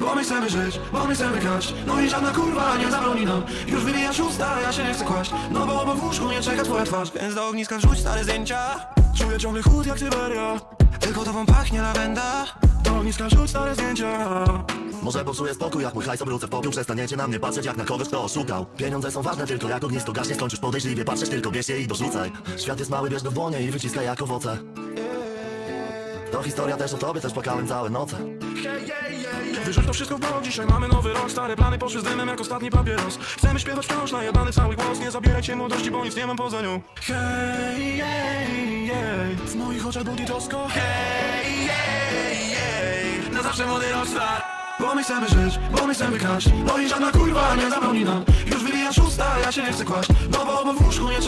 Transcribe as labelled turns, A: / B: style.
A: Bo my chcemy żyć, bo my chcemy kraść. No i żadna kurwa nie zabroni nam. Już wywijasz usta, ja się nie chcę kłaść. No bo bo w łóżku nie czeka twoja twarz. Więc do ogniska rzuć stare zdjęcia. Czuję ciągle chód jak Syberia. Tylko tobą pachnie lawenda. Do ogniska rzuć stare zdjęcia.
B: Może popsuję spokój, jak mój hajs obrócę w popiół. Przestaniecie na mnie patrzeć jak na kogoś, kto oszukał. Pieniądze są ważne, tylko jak ognisko. Gaśnie Skończysz podejrzliwie patrzeć, tylko bierz je i dorzucaj. Świat jest mały, bierz w dłonie i wyciskaj jak owoce. To historia też o tobie, też płakałem całe noce
A: Wyrzuć to wszystko w bok, dzisiaj mamy nowy rok. Stare plany poszły z dymem jak ostatni papieros. Chcemy śpiewać wciąż najebany cały głos. Nie zabierać się młodości, bo nic nie mam poza nią Hej, jej, jej. W moich oczach budzi trosko. Hej, jej, jej. Na zawsze młody rockstar Bo my chcemy żyć, bo my chcemy kraść. No i żadna kurwa nie zabroni nam. Już wywijasz usta, ja się nie chcę kłaść. No bo, bo w łóżku nie czeka